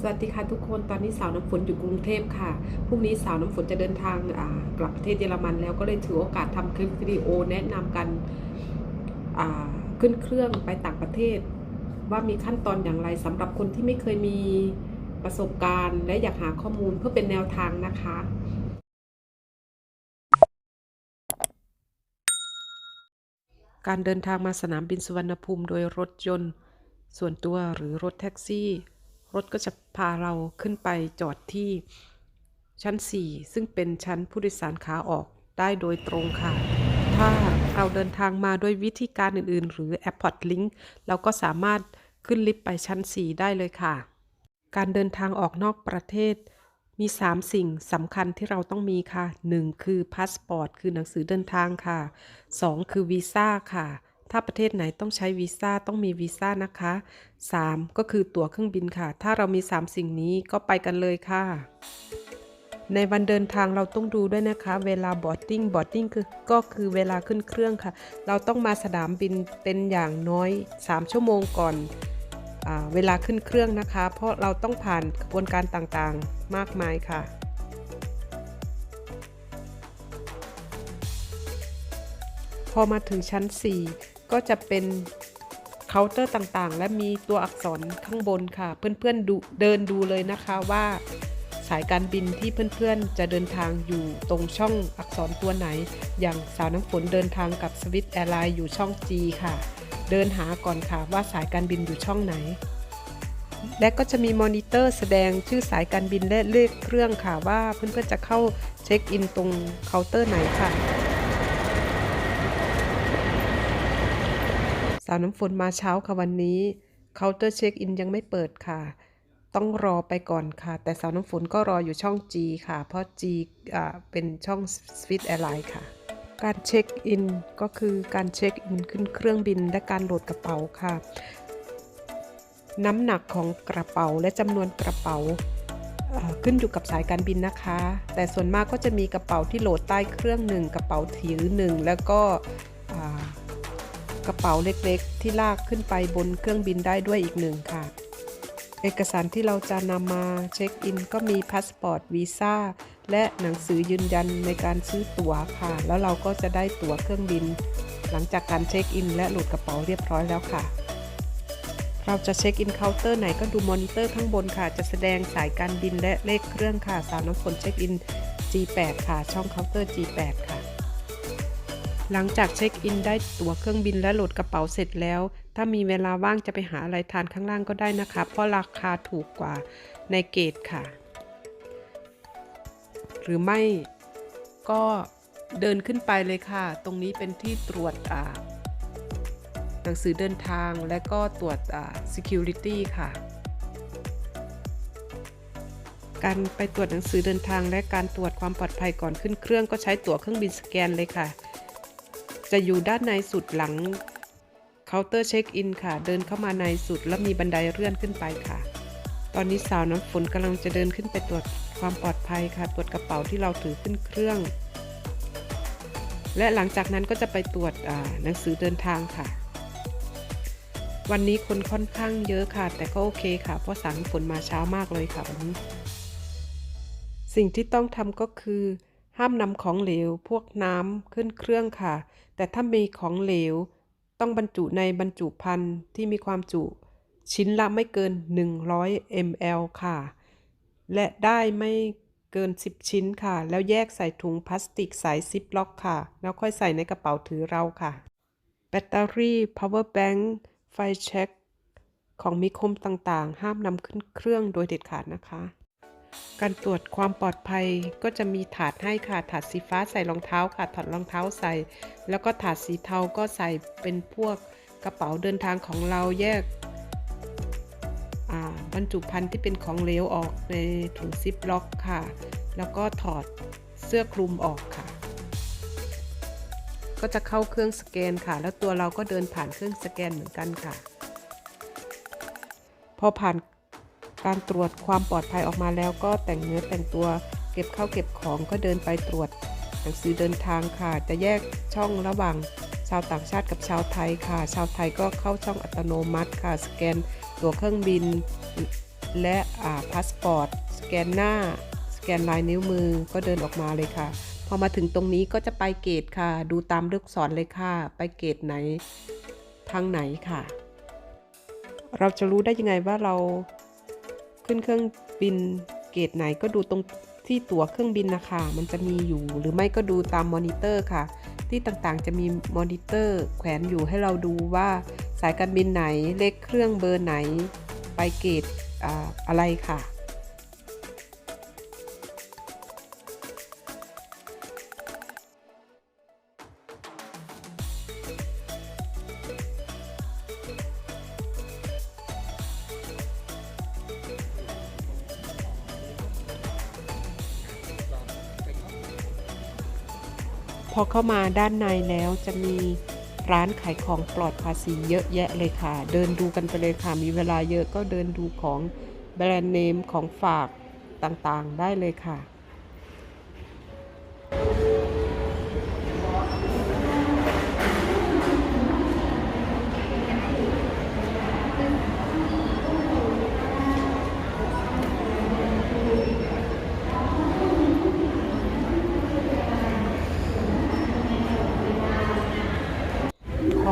สวัสดีค่ะทุกคนตอนนี้สาวน้ำฝนอยู่กรุงเทพค่ะพรุ่งนี้สาวน้ำฝนจะเดินทางกลับประเทศเยอรมันแล้วก็เลยถือโอกาสทำคลิปวิดีโอแนะนำกันขึ้นเครื่องไปต่างประเทศ ว่ามีขั้นตอนอย่างไรสำหรับคนที่ไม่เคยมีประสบการณ์ และอยากหาข้อมูลเพื่อเป็นแนวทางนะคะการเดินทางมาสนามบินสุวรรณภูมิโดยรถยนต์ ส่วนตัวหรือรถแท็กซี่ รถก็จะพาเราขึ้นไปจอดที่ชั้น 4 ซึ่งเป็นชั้นผู้โดยสารขาออกได้โดยตรงค่ะ ถ้าเราเดินทางมาด้วยวิธีการอื่น ๆ หรือ Airport Link เราก็สามารถขึ้นลิฟต์ไปชั้น 4 ได้เลยค่ะ การเดินทางออกนอกประเทศมี 3 สิ่งสำคัญที่เราต้องมีค่ะ 1 คือพาสปอร์ต คือหนังสือเดินทางค่ะ 2 คือวีซ่าค่ะ ถ้าประเทศไหนต้องใช้วีซ่าต้องมีวีซ่านะคะ 3 ก็คือตั๋วเครื่องบินค่ะ ถ้าเรามี 3 สิ่งนี้ก็ไปกันเลยค่ะ ในวันเดินทางเราต้องดูด้วยนะคะ เวลาบอร์ดดิ้งบอร์ดดิ้งคือก็คือเวลาขึ้นเครื่องค่ะ เราต้องมาสนามบินเป็นอย่างน้อย 3 ชั่วโมงก่อนอเวลาขึ้นเครื่องนะคะ เพราะเราต้องผ่านกระบวนการต่างๆมากมายค่ะพอมาถึงชั้น 4 ก็จะเป็นเคาน์เตอร์ต่างๆ และมีตัวอักษรข้างบนค่ะ เพื่อนๆดูเดินดูเลยนะคะว่า สายการบินที่เพื่อนๆ จะเดินทางอยู่ตรงช่องอักษรตัวไหน อย่างสาวน้ำฝนเดินทางกับสวิตแอร์ไลน์อยู่ช่อง G ค่ะ เดินหาก่อนค่ะว่าสายการบินอยู่ช่องไหน และก็จะมีมอนิเตอร์แสดงชื่อสายการบินและเลขเครื่องค่ะว่าเพื่อนๆจะเข้าเช็คอินตรงเคาน์เตอร์ไหนค่ะ สาวน้ำฝนมาเช้าค่ะวันนี้เคาน์เตอร์เช็คอินยังไม่เปิดค่ะ ต้องรอไปก่อนค่ะ แต่สาวน้ำฝนก็รออยู่ช่อง G ค่ะ เพราะ G อ่าเป็นช่อง Swiss Airline ค่ะ การเช็คอินก็คือการเช็คอินขึ้นเครื่องบินและการโหลดกระเป๋าค่ะ น้ำหนักของกระเป๋าและจำนวนกระเป๋าขึ้นอยู่กับสายการบินนะคะ แต่ส่วนมากก็จะมีกระเป๋าที่โหลดใต้เครื่องหนึ่งกระเป๋าถือหนึ่งแล้วก็ กระเป๋าเล็กๆ ที่ลากขึ้นไปบนเครื่องบินได้ด้วยอีกหนึ่งค่ะ เอกสารที่เราจะนำมาเช็คอินก็มีพาสปอร์ตวีซ่าและหนังสือยืนยันในการซื้อตั๋วค่ะ แล้วเราก็จะได้ตั๋วเครื่องบิน หลังจากการเช็คอิน และโหลดกระเป๋าเรียบร้อยแล้วค่ะ เราจะเช็คอินเคาน์เตอร์ไหนก็ดูมอนิเตอร์ข้างบนค่ะ จะแสดงสายการบินและเลขเครื่องค่ะสาวน้ำฝนเช็คอิน G8 ค่ะ ช่องเคาน์เตอร์ G8 ค่ะ หลังจากเช็คอินได้ตั๋วเครื่องบินและโหลดกระเป๋าเสร็จแล้ว ถ้ามีเวลาว่างจะไปหาอะไรทานข้างล่างก็ได้นะคะ เพราะราคาถูกกว่าในเกตค่ะ หรือไม่ก็เดินขึ้นไปเลยค่ะ ตรงนี้เป็นที่ตรวจอ่าหนังสือเดินทางและก็ตรวจอ่า security ค่ะการไปตรวจหนังสือเดินทางและการตรวจความปลอดภัยก่อนขึ้นเครื่องก็ใช้ตั๋วเครื่องบินสแกนเลยค่ะ จะอยู่ด้านในสุดหลังเคาน์เตอร์เช็คอินค่ะ เดินเข้ามาในสุดแล้วมีบันไดเลื่อนขึ้นไปค่ะ ตอนนี้สาวน้ำฝนกำลังจะเดินขึ้นไปตรวจความปลอดภัยค่ะ ตรวจกระเป๋าที่เราถือขึ้นเครื่อง และหลังจากนั้นก็จะไปตรวจอ่าหนังสือเดินทางค่ะ วันนี้คนค่อนข้างเยอะค่ะ แต่ก็โอเคค่ะ เพราะสาวน้ำฝนมาเช้ามากเลยค่ะวันนี้ สิ่งที่ต้องทำก็คือ ห้ามนำของเหลว พวกน้ำขึ้นเครื่องค่ะ แต่ถ้ามีของเหลว ต้องบรรจุในบรรจุภัณฑ์ที่มีความจุ ชิ้นละไม่เกิน 100 ml ค่ะ และได้ไม่เกิน 10 ชิ้นค่ะ แล้วแยกใส่ถุงพลาสติกใสซิปล็อกค่ะ แล้วค่อยใส่ในกระเป๋าถือเราค่ะ แบตเตอรี่ power bank ไฟแช็ค ของมีคมต่างๆ ห้ามนำขึ้นเครื่องโดยเด็ดขาดนะคะ การตรวจความปลอดภัยก็จะมีถาดให้ค่ะถาดสีฟ้าใส่รองเท้าค่ะถอดรองเท้าใส่ แล้วก็ถาดสีเทาก็ใส่เป็นพวกกระเป๋าเดินทางของเราแยกบรรจุภัณฑ์ที่เป็นของเหลวออกในถุงซิปล็อกค่ะ แล้วก็ถอดเสื้อคลุมออกค่ะ ก็จะเข้าเครื่องสแกนค่ะ แล้วตัวเราก็เดินผ่านเครื่องสแกนเหมือนกันค่ะ พอผ่าน การตรวจความปลอดภัยออกมาแล้วก็แต่งเนื้อแต่งตัว เก็บเข้าเก็บของก็เดินไปตรวจ หนังสือเดินทางค่ะ จะแยกช่องระหว่างชาวต่างชาติกับชาวไทยค่ะ ชาวไทยก็เข้าช่องอัตโนมัติค่ะ สแกนตัวเครื่องบิน และอ่าพาสปอร์ต สแกนหน้า สแกนลายนิ้วมือก็เดินออกมาเลยค่ะ พอมาถึงตรงนี้ก็จะไปเกตค่ะ ดูตามลูกศรเลยค่ะ ไปเกตไหนทางไหนค่ะ เราจะรู้ได้ยังไงว่าเรา ขึ้นเครื่องบินเกตไหนก็ดูตรงที่ตั๋วเครื่องบินนะคะ มันจะมีอยู่ หรือไม่ก็ดูตามมอนิเตอร์ค่ะ ที่ต่างๆจะมีมอนิเตอร์แขวนอยู่ให้เราดูว่าสายการบินไหนเลขเครื่องเบอร์ไหน ไปเกตออะไรค่ะ อเข้ามาด้านในแล้วจะมีร้านขายของปลอดภาษีเยอะแยะเลยค่ะ เดินดูกันไปเลยค่ะ มีเวลาเยอะก็เดินดูของแบรนด์เนมของฝากต่างๆ ได้เลยค่ะ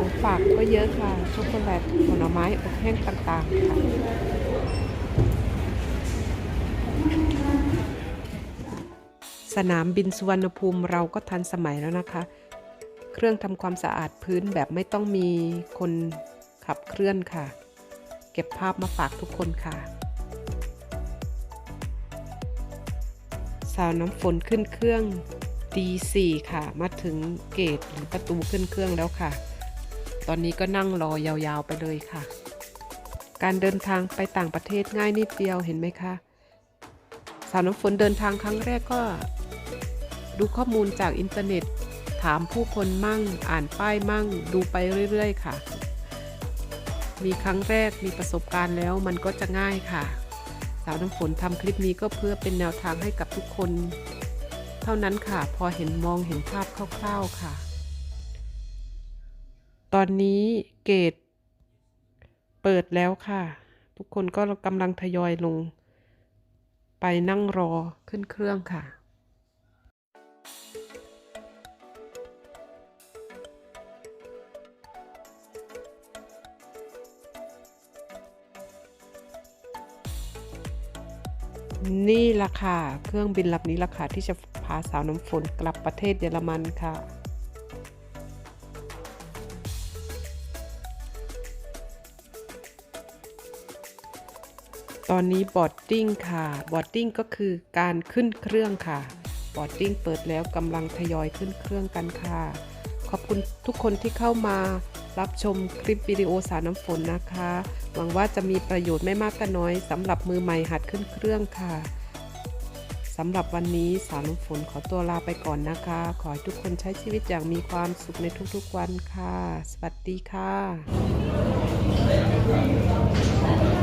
ของฝากก็เยอะค่ะช็อกโกแลตผลไม้อบแห้งต่างๆค่ะสนามบินสุวรรณภูมิเราก็ทันสมัยแล้วนะคะ เครื่องทำความสะอาดพื้นแบบไม่ต้องมีคนขับเคลื่อนค่ะ เก็บภาพมาฝากทุกคนค่ะ สาวน้ำฝนขึ้นเครื่อง D4 ค่ะ มาถึงเกตหรือประตูขึ้นเครื่องแล้วค่ะ ตอนนี้ก็นั่งรอยาวๆไปเลยค่ะ การเดินทางไปต่างประเทศง่ายนิดเดียวเห็นไหมคะ สาวน้ำฝนเดินทางครั้งแรกก็ ดูข้อมูลจากอินเทอร์เน็ต ถามผู้คนมั่ง อ่านป้ายมั่ง ดูไปเรื่อยๆ ค่ะ มีครั้งแรกมีประสบการณ์แล้วมันก็จะง่ายค่ะ สาวน้ำฝนทำคลิปนี้ก็เพื่อเป็นแนวทางให้กับทุกคน เท่านั้นค่ะ พอเห็นมองเห็นภาพคร่าวๆค่ะ ตอนนี้เกตเปิดแล้วค่ะ ทุกคนก็กำลังทยอยลง ไปนั่งรอขึ้นเครื่องค่ะนี่ละค่ะ เครื่องบินลำนี้ละค่ะที่จะพาสาวน้ำฝนกลับประเทศเยอรมันค่ะ ตอนนี้บอดดิ้งค่ะบอดดิ้งก็คือการขึ้นเครื่องค่ะบอดดิ้งเปิดแล้วกำลังทยอยขึ้นเครื่องกันค่ะ ขอบคุณทุกคนที่เข้ามารับชมคลิปวิดีโอสาวน้ำฝนนะคะ หวังว่าจะมีประโยชน์ไม่มากก็น้อยสำหรับมือใหม่หัดขึ้นเครื่องค่ะสำหรับวันนี้สาวน้ำฝนขอตัวลาไปก่อนนะคะ ขอให้ทุกคนใช้ชีวิตอย่างมีความสุขในทุกๆวันค่ะ สวัสดีค่ะ